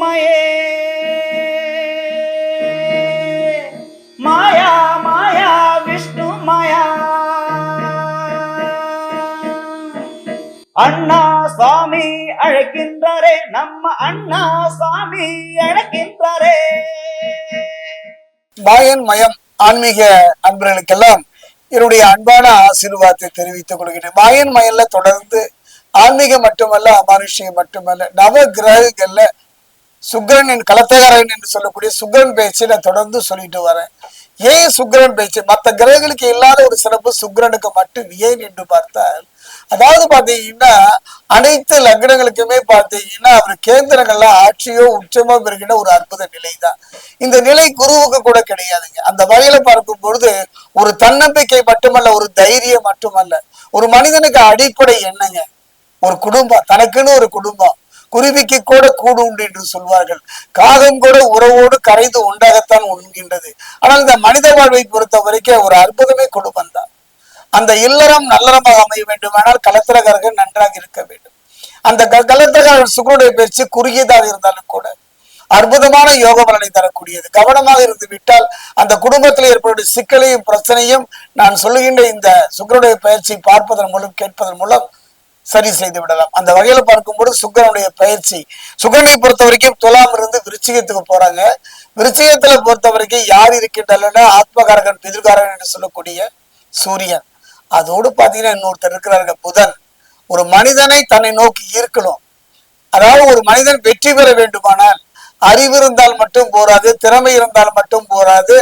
மாயே மாயா மாயா விஷ்ணு மாயா. அண்ணா சுவாமி அழைக்கின்றாரே நம்ம அண்ணா சுவாமி அழைக்கின்றாரே. மாயன் மயம் ஆன்மீக அன்பர்களுக்கெல்லாம் என்னுடைய அன்பான ஆசீர்வாதத்தை தெரிவித்துக் கொள்கிறேன். மாயன் மயல்ல தொடர்ந்து ஆன்மீகம் மட்டுமல்ல அமானுஷ்யம் மட்டுமல்ல நவ கிரகங்கள்ல சுக்கிரனின் கலத்தகாரன் என்று சொல்லக்கூடிய சுக்கிரன் பேச்சு நான் தொடர்ந்து சொல்லிட்டு வரேன். ஏன் சுக்கரன் பேச்சு? மற்ற கிரகங்களுக்கு இல்லாத ஒரு சிறப்பு சுக்கிரனுக்கு மட்டும் ஏன் என்று பார்த்தால் அதாவது பாத்தீங்கன்னா அனைத்து லக்னங்களுக்குமே பாத்தீங்கன்னா அவர் கேந்திரங்கள்ல ஆட்சியோ உச்சமோ பெறுகின்ற ஒரு அற்புத நிலை தான் இந்த நிலை குருவுக்கு கூட கிடையாதுங்க. அந்த வகையில பார்க்கும் பொழுது ஒரு தன்னம்பிக்கை மட்டுமல்ல ஒரு தைரியம் மட்டுமல்ல. ஒரு மனிதனுக்கு அடிப்படை என்னங்க? ஒரு குடும்பம். தனக்குன்னு ஒரு குடும்பம். குருவிக்கு கூட கூடு உண்டு என்று சொல்வார்கள். காகம் கூட உறவோடு கரைந்து உண்டாகத்தான் உண்கின்றது. ஆனால் இந்த மனித வாழ்வை பொறுத்த வரைக்கும் ஒரு அற்புதமே குடும்பம் தான் அந்த இல்லறம் நல்லறமாக அமைய வேண்டுமானால் கலத்திரகாரர்கள் நன்றாக இருக்க வேண்டும். அந்த க- கலத்திரகாரர் சுகருடைய பயிற்சி குறுகியதாக இருந்தாலும் கூட அற்புதமான யோக பலனை தரக்கூடியது. கவனமாக இருந்து விட்டால் அந்த குடும்பத்தில் ஏற்படும் சிக்கலையும் பிரச்சனையும் நான் சொல்லுகின்ற இந்த சுக்கரனுடைய பயிற்சி பார்ப்பதன் மூலம் கேட்பதன் மூலம் சரி செய்து விடலாம். அந்த வகையில பார்க்கும்போது சுக்கரனுடைய பயிற்சி. சுக்கரனை பொறுத்த வரைக்கும் துலாம் இருந்து விருச்சிகத்துக்கு போறாங்க. விருச்சிகத்துல பொறுத்த வரைக்கும் யார் இருக்கின்றன ஆத்மகாரகன் பிதிர்காரகன் என்று சொல்லக்கூடிய சூரியன். அதோடு பாத்தீங்கன்னா இன்னொருத்தர் இருக்கிறார்கள் புதன். ஒரு மனிதனை தன்னை நோக்கி ஈர்க்கணும். அதாவது ஒரு மனிதன் வெற்றி பெற வேண்டுமானால் அறிவு இருந்தால் மட்டும் போராது திறமை இருந்தால் மட்டும் போராது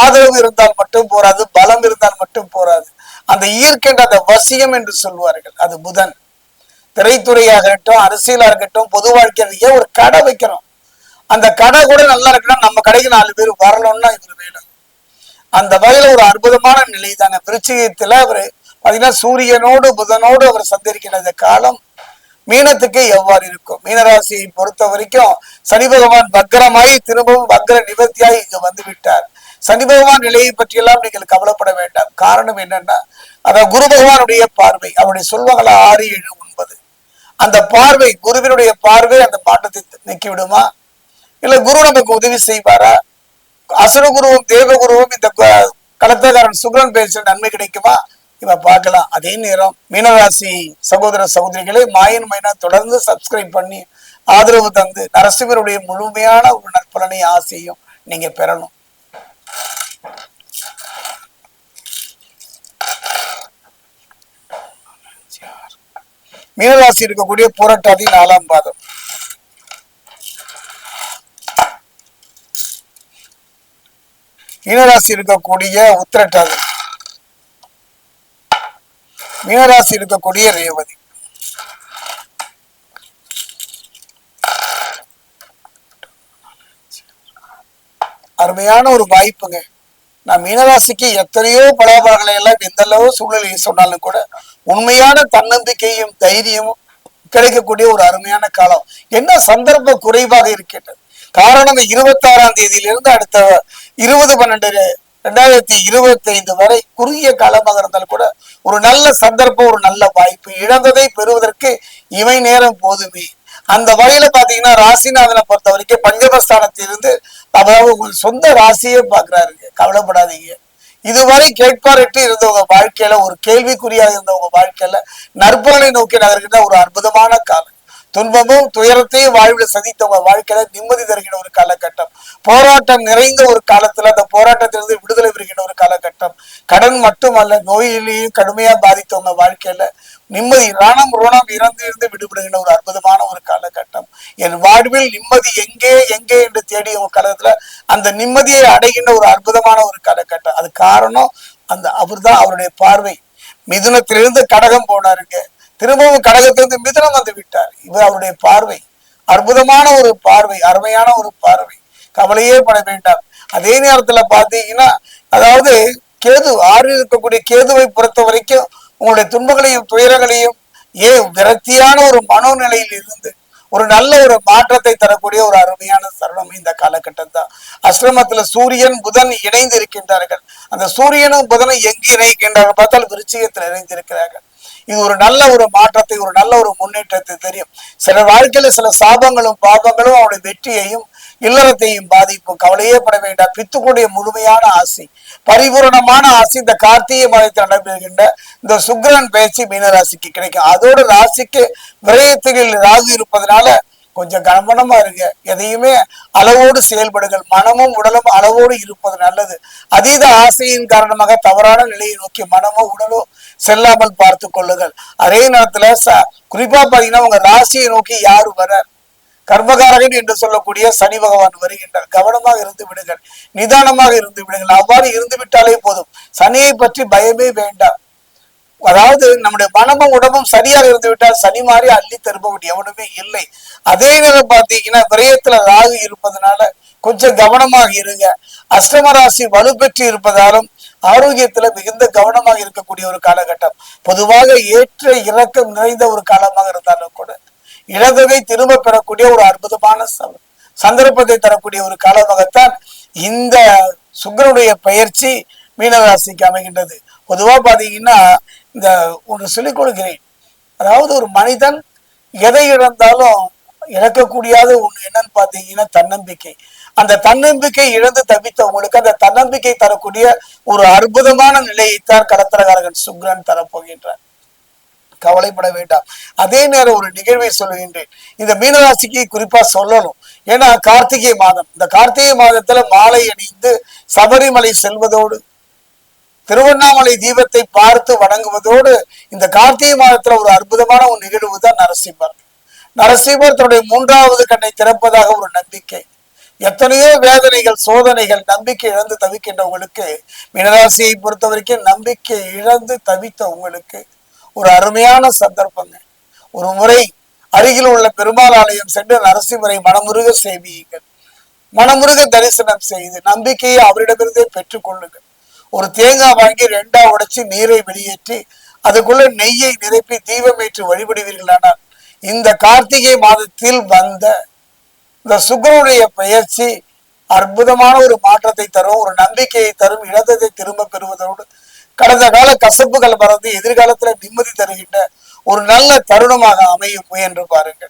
ஆதரவு இருந்தால் மட்டும் போராது பலம் இருந்தால் மட்டும் போராது. அந்த ஈர்க்கின்ற அந்த வசியம் என்று சொல்வார்கள் அது புதன். திரைத்துறையாக இருக்கட்டும் அரசியலா இருக்கட்டும் பொது வாழ்க்கையில் ஒரு கடை வைக்கிறோம்? அந்த கடை கூட நல்லா இருக்கணும் நம்ம கடைக்கு நாலு பேர் வரணும்னா இவர் வேணும். அந்த வகையில ஒரு அற்புதமான நிலை தாங்க விருச்சிகத்துல அவர் பாத்தீங்கன்னா சூரியனோடு புதனோடு அவர் சந்திருக்கிற இந்த காலம் மீனத்துக்கு எவ்வாறு இருக்கும்? மீனராசியை பொறுத்த வரைக்கும் சனி பகவான் வக்கரமாய் திரும்பவும் வக்கர நிவர்த்தியாய் இங்கு வந்து விட்டார் சனி பகவான் நிலையை பற்றியெல்லாம் நீங்கள் கவலைப்பட வேண்டாம். காரணம் என்னன்னா அதாவது குரு பகவானுடைய பார்வை. அவருடைய சொல்வங்கள ஆறு ஏழு ஒன்பது. அந்த பார்வை குருவினுடைய பார்வை அந்த பாட்டத்தை நீக்கிவிடுமா? இல்ல குரு நமக்கு உதவி செய்வாரா? அசுரகுருவும் தேவகுருவும் இந்த க- கலத்தகாரன் சுக்ரன் பேசுற நன்மை கிடைக்குமா? இதை பார்க்கலாம். அதே நேரம் மீனராசி சகோதர சகோதரிகளை மாயன் மைனா தொடர்ந்து சப்ஸ்கிரைப் பண்ணி ஆதரவு தந்து நரசிம்மருடைய முழுமையான ஒரு நற்பலனை ஆசையும் நீங்க பெறணும். மீனராசி இருக்கக்கூடிய போராட்டாதி நாலாம் பாதம். மீனராசி இருக்கக்கூடிய உத்திரட்டாதி. மீனராசி இருக்கக்கூடிய ரேவதி. அருமையான ஒரு வாய்ப்புங்க. நான் மீனராசிக்கு எத்தனையோ பலாபலங்களை எல்லாம் எந்த அளவு சூழ்நிலையை சொன்னாலும் கூட உண்மையான தன்னம்பிக்கையும் தைரியமும் கிடைக்கக்கூடிய ஒரு அருமையான காலம். என்ன சந்தர்ப்ப குறைவாக இருக்கின்றது? காரணம் இருபத்தி ஆறாம் தேதியிலிருந்து அடுத்த இருபது பன்னெண்டு ரெண்டாயிரத்தி இருபத்தி ஐந்து வரை குறுகிய காலமாக இருந்தால் கூட ஒரு நல்ல சந்தர்ப்பம் ஒரு நல்ல வாய்ப்பு இழந்ததை பெறுவதற்கு இவை நேரம் போதுமே. அந்த வகையில பாத்தீங்கன்னா ராசிநாதனை பொறுத்த வரைக்கும் பஞ்சமஸ்தானத்திலிருந்து அதாவது உங்கள் சொந்த ராசியே பாக்குறாருங்க கவலைப்படாதீங்க. இதுவரை கேட்பாரிட்டு இருந்தவங்க வாழ்க்கையில ஒரு கேள்விக்குறியாக இருந்தவங்க வாழ்க்கையில நற்பலனை நோக்கி நகர்கின்ற ஒரு அற்புதமான காலம். துன்பமும் துயரத்தையும் வாழ்வில் சந்தித்தவங்க வாழ்க்கையில நிம்மதி தருகிற ஒரு காலகட்டம். போராட்டம் நிறைந்த ஒரு காலத்துல அந்த போராட்டத்திலிருந்து விடுதலை பெறுகின்ற ஒரு காலகட்டம். கடன் மட்டுமல்ல நோயிலேயும் கடுமையா பாதித்தவங்க வாழ்க்கையில நிம்மதி ராணம் ரோணம் இறந்து இருந்து விடுபடுகின்ற ஒரு அற்புதமான ஒரு காலகட்டம். என் வாழ்வில் நிம்மதி எங்கே எங்கே என்று தேடிய ஒரு காலத்துல அந்த நிம்மதியை அடைகின்ற ஒரு அற்புதமான ஒரு காலகட்டம். அது காரணம் அந்த அவர் தான் அவருடைய பார்வை. மிதுனத்திலிருந்து கடகம் போனாருங்க. திரும்பவும் கடகத்திலிருந்து மிதுனம் வந்து விட்டார். இவர் அவருடைய பார்வை. அற்புதமான ஒரு பார்வை அருமையான ஒரு பார்வை. கவலையே பட வேண்டாம். அதே நேரத்துல பாத்தீங்கன்னா அதாவது கேது ஆறில் இருக்கக்கூடிய கேதுவை பொறுத்த வரைக்கும் உங்களுடைய துன்பங்களையும் துயரங்களையும் ஏன் விரக்தியான ஒரு மனோநிலையில் இருந்து ஒரு நல்ல ஒரு மாற்றத்தை தரக்கூடிய ஒரு அருமையான சரணம் இந்த காலகட்டம் தான் அஸ்ரமத்துல சூரியன் புதன் இணைந்து இருக்கின்றார்கள் அந்த சூரியனும் புதனும் எங்கு இணைக்கின்றார்கள் பார்த்தால் விருச்சிகத்தில் இணைந்திருக்கிறார்கள். இது ஒரு நல்ல ஒரு மாற்றத்தை ஒரு நல்ல ஒரு முன்னேற்றத்தை தெரியும். சில வாழ்க்கையில சில சாபங்களும் பாபங்களும் அவனுடைய வெற்றியையும் இல்லறத்தையும் பாதிப்பும் கவலையே பட வேண்டாம். பித்துக்குடைய முழுமையான ஆசை. பரிபூரணமான ஆசை. இந்த கார்த்திகை மாதத்தில் நடைபெறுகின்ற இந்த சுக்ரன் பயிற்சி மீனராசிக்கு கிடைக்கும். அதோட ராசிக்கு விரயத்தில் ராகு இருப்பதனால கொஞ்சம் கவனமா இருங்க. எதையுமே அளவோடு செயல்படுங்கள். மனமும் உடலும் அளவோடு இருப்பது நல்லது. அதீத ஆசையின் காரணமாக தவறான நிலையை நோக்கி மனமோ உடலோ செல்லாமல் பார்த்து கொள்ளுங்கள். அதே நேரத்துல ச குறிப்பா பாத்தீங்கன்னா உங்க ராசியை நோக்கி யாரு வரார் கர்மகாரகன் என்று சொல்லக்கூடிய சனி பகவான் வருகின்றார். கவனமாக இருந்து விடுங்கள். நிதானமாக இருந்து விடுங்கள். அவ்வாறு இருந்து விட்டாலே போதும். சனியை பற்றி பயமே வேண்டாம். அதாவது நம்முடைய மனமும் உடம்பும் சரியாக இருந்து விட்டால் சனி மாறி அள்ளி தருபவன் எவனுமே இல்லை. அதே நேரம் பார்த்தீங்கன்னா விரயத்துல ராகு இருப்பதனால கொஞ்சம் கவனமாக இருங்க. அஷ்டம ராசி வலுப்பெற்று இருப்பதாலும் ஆரோக்கியத்துல மிகுந்த கவனமாக இருக்கக்கூடிய ஒரு காலகட்டம். பொதுவாக ஏற்ற இறக்கம் நிறைந்த ஒரு காலமாக இருந்தாலும் கூட இழந்ததை திரும்ப பெறக்கூடிய ஒரு அற்புதமான ச- சந்தர்ப்பத்தை தரக்கூடிய ஒரு காலமாகத்தான் இந்த சுக்கரனுடைய பயிற்சி மீனராசிக்கு அமைகின்றது. பொதுவா பாத்தீங்கன்னா இந்த ஒன்று சொல்லிக் கொடுக்கிறேன். அதாவது ஒரு மனிதன் எதை இழந்தாலும் இழக்கக்கூடியது ஒண்ணு என்னன்னு பாத்தீங்கன்னா தன்னம்பிக்கை. அந்த தன்னம்பிக்கை இழந்து தவித்தவங்களுக்கு அந்த தன்னம்பிக்கை தரக்கூடிய ஒரு அற்புதமான நிலையைத்தான் கடத்தரகாரகன் சுக்ரன் தரப்போகின்றார். கவலைப்பட வேண்டாம். அதே நேரம் ஒரு நிகழ்வை சொல்லுகின்றேன். இந்த மீனராசிக்கு குறிப்பா சொல்லணும். ஏன்னா கார்த்திகை மாதம். இந்த கார்த்திகை மாதத்துல மாலை அணிந்து சபரிமலை செல்வதோடு திருவண்ணாமலை தீபத்தை பார்த்து வணங்குவதோடு இந்த கார்த்திகை மாதத்துல ஒரு அற்புதமான ஒரு நிகழ்வு தான் நரசிம்மர். நரசிம்மர் தன்னுடைய மூன்றாவது கண்ணை திறப்பதாக ஒரு நம்பிக்கை. எத்தனையோ வேதனைகள் சோதனைகள் நம்பிக்கை இழந்து தவிக்கின்றவங்களுக்கு மீனராசியை பொறுத்த வரைக்கும் நம்பிக்கை இழந்து தவித்த உங்களுக்கு ஒரு அருமையான சந்தர்ப்பங்க. ஒரு முறை அருகில் உள்ள பெருமாள் ஆலயம் சென்று நரசிம்மரை மனமுருக சேவியுங்கள். மனமுருக தரிசனம் செய்து நம்பிக்கையை அவரிடமிருந்தே பெற்றுக்கொள்ளுங்கள். ஒரு தேங்காய் வாங்கி ரெண்டா உடைச்சு நீரை வெளியேற்றி அதுக்குள்ள நெய்யை நிரப்பி தீபமேற்று வழிபடுவீர்களானால் இந்த கார்த்திகை மாதத்தில் வந்த இந்த சுக்கரனுடைய பயிற்சி அற்புதமான ஒரு மாற்றத்தை தரும் ஒரு நம்பிக்கையை தரும் இழந்ததை திரும்ப பெறுவதோடு கடந்த கால கசப்புகள் மறந்து எதிர்காலத்துல நிம்மதி தருகின்ற ஒரு நல்ல தருணமாக அமையும் முயன்று பாருங்கள்.